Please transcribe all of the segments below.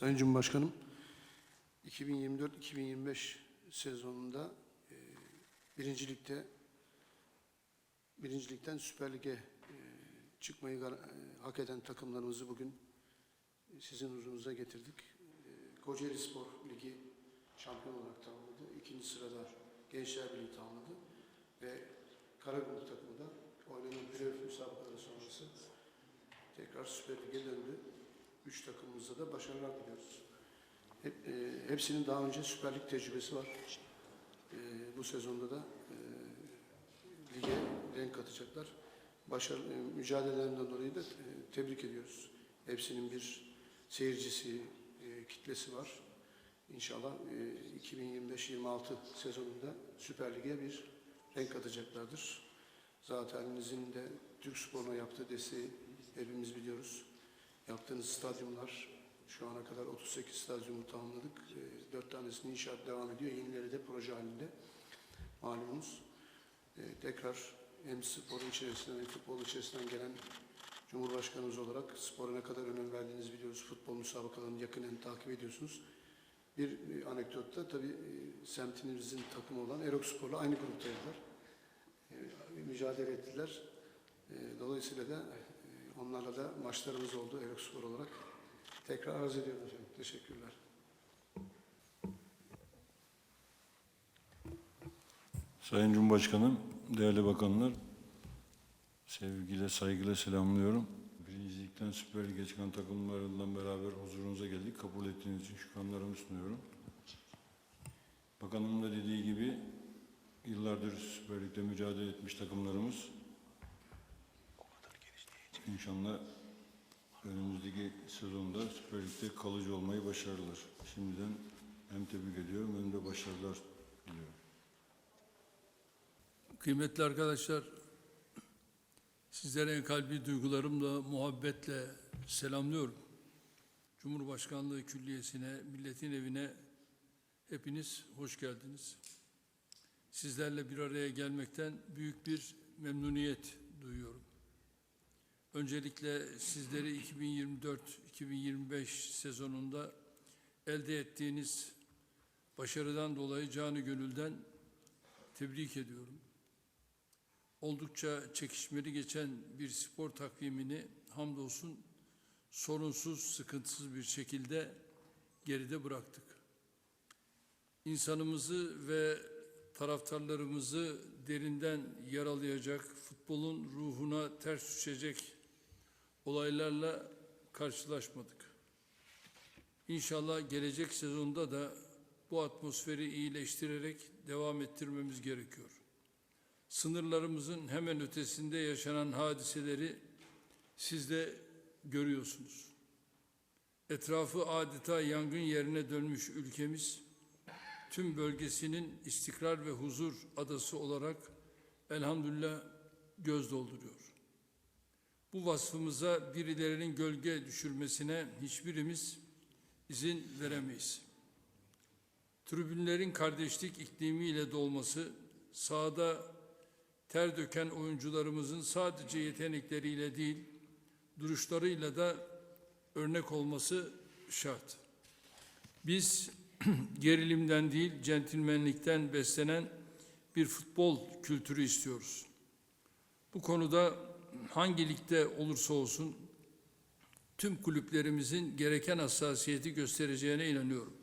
Sayın Cumhurbaşkanım, 2024-2025 sezonunda e, birincilikte birincilikten Süper Lig'e e, çıkmayı e, hak eden takımlarımızı bugün sizin huzurunuza getirdik. E, Kocaeli Spor Ligi şampiyon olarak tamamladı. İkinci sırada Gençler Birliği tamamladı. Ve Karagümrük takımı da oynanan playoff müsabakaları sonrası tekrar Süper Lig'e döndü. Üç takımımızda da başarılar diliyoruz. Hep, e, hepsinin daha önce Süper Lig tecrübesi var. E, bu sezonda da e, lige renk katacaklar. Başarı, e, mücadelelerinden dolayı da e, tebrik ediyoruz. Hepsinin bir seyircisi, e, kitlesi var. İnşallah e, 2025-26 sezonunda Süper Lig'e bir renk katacaklardır. Zaten de Türk sporuna yaptığı desteği hepimiz biliyoruz. Yaptığınız stadyumlar şu ana kadar 38 stadyumu tamamladık. E, 4 tanesinin inşaat devam ediyor. Yenileri de proje halinde. Malumunuz. E, tekrar hem sporun içerisinden hem futbol içerisinden gelen Cumhurbaşkanımız olarak spora ne kadar önem verdiğinizi biliyoruz. Futbol müsabakalarını yakinen takip ediyorsunuz. Bir e, anekdotta tabii e, semtinizin takımı olan Erok Spor'la aynı gruptaydılar. E, mücadele ettiler. Dolayısıyla da onlarla da maçlarımız oldu Spor olarak. Tekrar arz ediyorum efendim. Teşekkürler. Sayın Cumhurbaşkanım, değerli bakanlar, sevgiyle, saygıyla selamlıyorum. Birincilikten Süper Lig'e çıkan takımlarından beraber huzurunuza geldik. Kabul ettiğiniz için şükranlarımı sunuyorum. Bakanımın da dediği gibi yıllardır Süper Lig'de mücadele etmiş takımlarımız İnşallah önümüzdeki sezonda Süper Lig'de kalıcı olmayı başarırlar. Şimdiden hem tebrik ediyorum hem de başarılar diliyorum. Kıymetli arkadaşlar, sizlere kalbi duygularımla, muhabbetle selamlıyorum. Cumhurbaşkanlığı Külliyesi'ne, milletin evine hepiniz hoş geldiniz. Sizlerle bir araya gelmekten büyük bir memnuniyet duyuyorum. Öncelikle sizleri 2024-2025 sezonunda elde ettiğiniz başarıdan dolayı canı gönülden tebrik ediyorum oldukça çekişmeli geçen bir spor takvimini hamdolsun sorunsuz, sıkıntısız bir şekilde geride bıraktık. İnsanımızı ve taraftarlarımızı derinden yaralayacak, futbolun ruhuna ters düşecek olaylarla karşılaşmadık. İnşallah gelecek sezonda da bu atmosferi iyileştirerek devam ettirmemiz gerekiyor sınırlarımızın hemen ötesinde yaşanan hadiseleri siz de görüyorsunuz. Etrafı adeta yangın yerine dönmüş ülkemiz, tüm bölgesinin istikrar ve huzur adası olarak elhamdülillah göz dolduruyor. Bu vasfımıza birilerinin gölge düşürmesine hiçbirimiz izin veremeyiz. Tribünlerin kardeşlik iklimiyle dolması, sahada ter döken oyuncularımızın sadece yetenekleriyle değil, duruşlarıyla da örnek olması şart. Biz gerilimden değil, centilmenlikten beslenen bir futbol kültürü istiyoruz. Bu konuda hangi ligde olursa olsun tüm kulüplerimizin gereken hassasiyeti göstereceğine inanıyorum.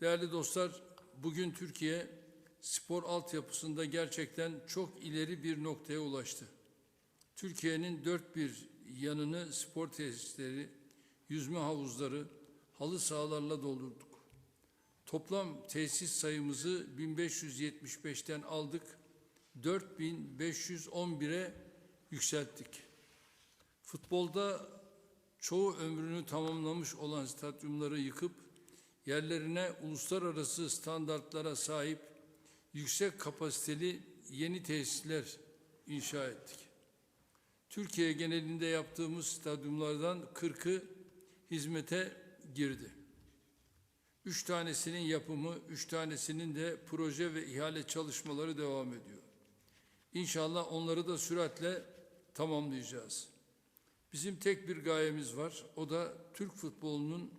Değerli dostlar, bugün Türkiye spor altyapısında gerçekten çok ileri bir noktaya ulaştı. Türkiye'nin dört bir yanını spor tesisleri, yüzme havuzları, halı sahalarla doldurduk. Toplam tesis sayımızı 1575'ten aldık, 4511'e yükselttik. Futbolda çoğu ömrünü tamamlamış olan stadyumları yıkıp yerlerine uluslararası standartlara sahip yüksek kapasiteli yeni tesisler inşa ettik. Türkiye genelinde yaptığımız stadyumlardan 40'ı hizmete girdi. Üç tanesinin yapımı, üç tanesinin de proje ve ihale çalışmaları devam ediyor. İnşallah onları da süratle tamamlayacağız. Bizim tek bir gayemiz var, o da Türk futbolunun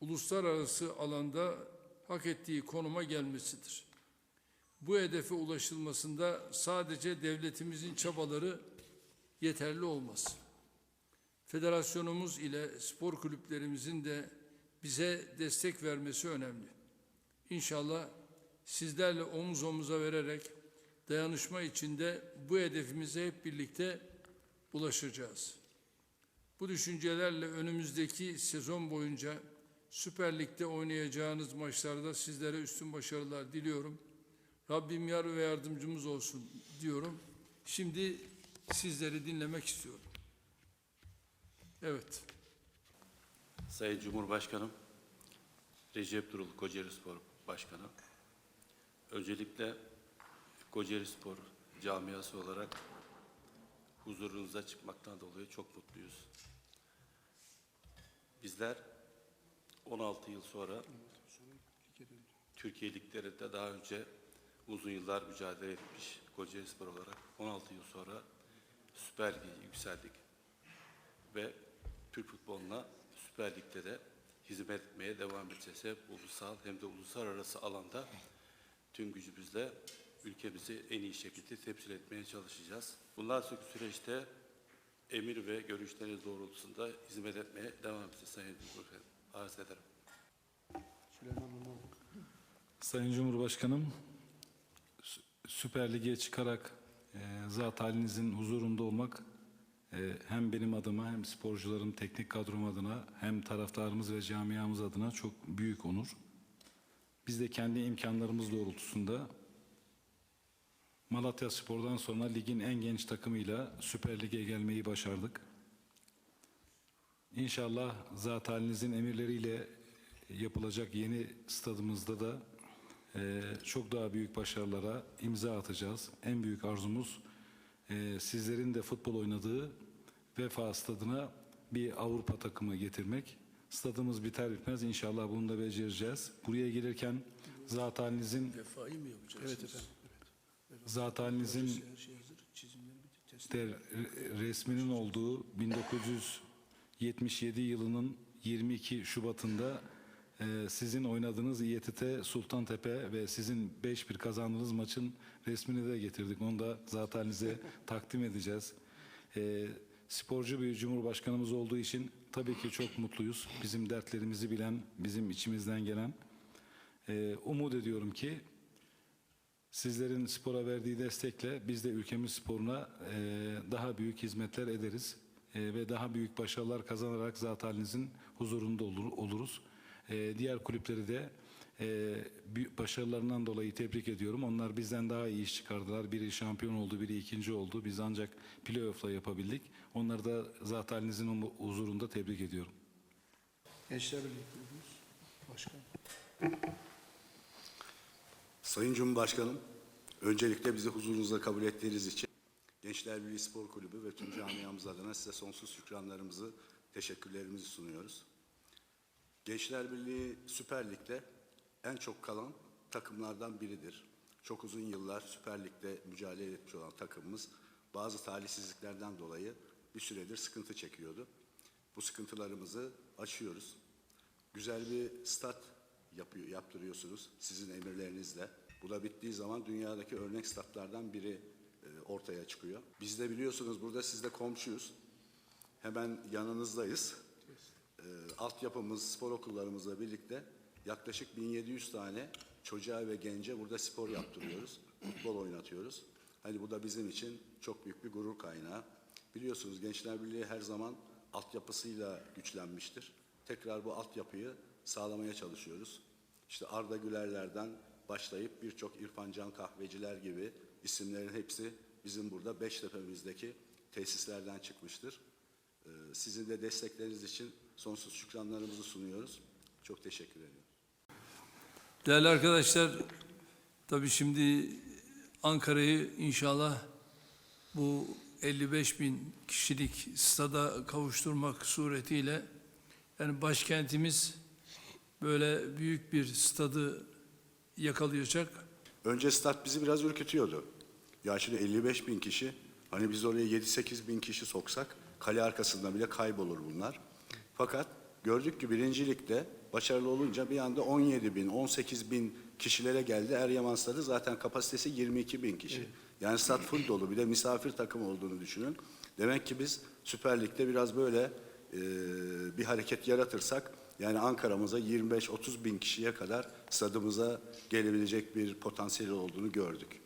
uluslararası alanda hak ettiği konuma gelmesidir. Bu hedefe ulaşılmasında sadece devletimizin çabaları yeterli olmaz. Federasyonumuz ile spor kulüplerimizin de bize destek vermesi önemli. İnşallah sizlerle omuz omuza vererek dayanışma içinde bu hedefimize hep birlikte ulaşacağız. Bu düşüncelerle önümüzdeki sezon boyunca Süper Lig'de oynayacağınız maçlarda sizlere üstün başarılar diliyorum. Rabbim yar ve yardımcımız olsun diyorum. Şimdi sizleri dinlemek istiyorum. Evet. Sayın Cumhurbaşkanım, Recep Durul Kocaeli Spor Başkanı, öncelikle Kocaeli Spor camiası olarak huzurunuza çıkmaktan dolayı çok mutluyuz. Bizler 16 yıl sonra Türkiye liglerinde daha önce uzun yıllar mücadele etmiş Kocaeli Spor olarak 16 yıl sonra Süper Lig'e yükseldik ve Türk futboluna Süper Lig'de de hizmet etmeye devam edeceğiz. Hem ulusal hem de uluslararası alanda tüm gücümüzle ülkemizi en iyi şekilde temsil etmeye çalışacağız. Bundan sonraki süreçte emir ve görüşleriniz doğrultusunda hizmet etmeye devam edeceğiz Sayın Cumhurbaşkanım. Arz ederim. Sayın Cumhurbaşkanım, Sü- Süper Lig'e çıkarak e, zat halinizin huzurunda olmak e, hem benim adıma hem sporcularım, teknik kadrom adına hem taraftarımız ve camiamız adına çok büyük onur. Biz de kendi imkanlarımız doğrultusunda Malatya Spor'dan sonra ligin en genç takımıyla Süper Lig'e gelmeyi başardık. İnşallah zat halinizin emirleriyle yapılacak yeni stadımızda da eee, çok daha büyük başarılara imza atacağız. En büyük arzumuz eee, sizlerin de futbol oynadığı Vefa Stadına bir Avrupa takımı getirmek. Stadımız biter bitmez inşallah bunu da becereceğiz. Buraya gelirken zat halinizin, Vefayı mı yapacaksınız? Evet efendim. Zat halinizin Her hazır. Çizimleri bitti. Test. de re- resminin olduğu 1977 yılının 22 Şubat'ında e, sizin oynadığınız İETT Sultantepe ve sizin 5-1 kazandığınız maçın resmini de getirdik. Onu da zaten halinize takdim edeceğiz. E, sporcu bir cumhurbaşkanımız olduğu için tabii ki çok mutluyuz. Bizim dertlerimizi bilen, bizim içimizden gelen. E, umut ediyorum ki Sizlerin spora verdiği destekle biz de ülkemiz sporuna e, daha büyük hizmetler ederiz E, ve daha büyük başarılar kazanarak zat halinizin huzurunda olur, oluruz. E, diğer kulüpleri de e, başarılarından dolayı tebrik ediyorum. Onlar bizden daha iyi iş çıkardılar. Biri şampiyon oldu, biri ikinci oldu. Biz ancak playoff'la yapabildik. Onları da zat halinizin huzurunda tebrik ediyorum. Gençler Birliği. Başkan. Sayın Cumhurbaşkanım, öncelikle bizi huzurunuzda kabul ettiğiniz için Gençler Birliği Spor Kulübü ve tüm camiamız adına size sonsuz şükranlarımızı, teşekkürlerimizi sunuyoruz. Gençler Birliği Süper Lig'de en çok kalan takımlardan biridir. Çok uzun yıllar Süper Lig'de mücadele etmiş olan takımımız bazı talihsizliklerden dolayı bir süredir sıkıntı çekiyordu. Bu sıkıntılarımızı aşıyoruz. Güzel bir stat yapıyor, yaptırıyorsunuz sizin emirlerinizle. Bu da bittiği zaman dünyadaki örnek statlardan biri e, ortaya çıkıyor. Biz de biliyorsunuz burada sizde komşuyuz. Hemen yanınızdayız. E, altyapımız, spor okullarımızla birlikte yaklaşık 1700 tane çocuğa ve gence burada spor yaptırıyoruz. Futbol oynatıyoruz. Hani bu da bizim için çok büyük bir gurur kaynağı. Biliyorsunuz Gençler Birliği her zaman altyapısıyla güçlenmiştir. Tekrar bu altyapıyı sağlamaya çalışıyoruz. İşte Arda Gülerler'den başlayıp birçok İrfan Can Kahveciler gibi isimlerin hepsi bizim burada Beştepe'mizdeki tesislerden çıkmıştır. Ee, Sizin de destekleriniz için sonsuz şükranlarımızı sunuyoruz. Çok teşekkür ediyorum. Değerli arkadaşlar, tabii şimdi Ankara'yı inşallah bu 55 bin kişilik stada kavuşturmak suretiyle yani başkentimiz böyle büyük bir stadı yakalayacak. Önce stat bizi biraz ürkütüyordu. Ya şimdi 55 bin kişi, hani biz oraya 7-8 bin kişi soksak kale arkasında bile kaybolur bunlar. Fakat Gördük ki birincilikte başarılı olunca bir anda 17 bin, 18 bin kişilere geldi. Eryaman Stadı zaten kapasitesi 22 bin kişi. Yani stat full dolu bir de misafir takım olduğunu düşünün. Demek ki biz Süper Lig'de biraz böyle e, bir hareket yaratırsak yani Ankara'mıza 25-30 bin kişiye kadar stadımıza gelebilecek bir potansiyeli olduğunu gördük.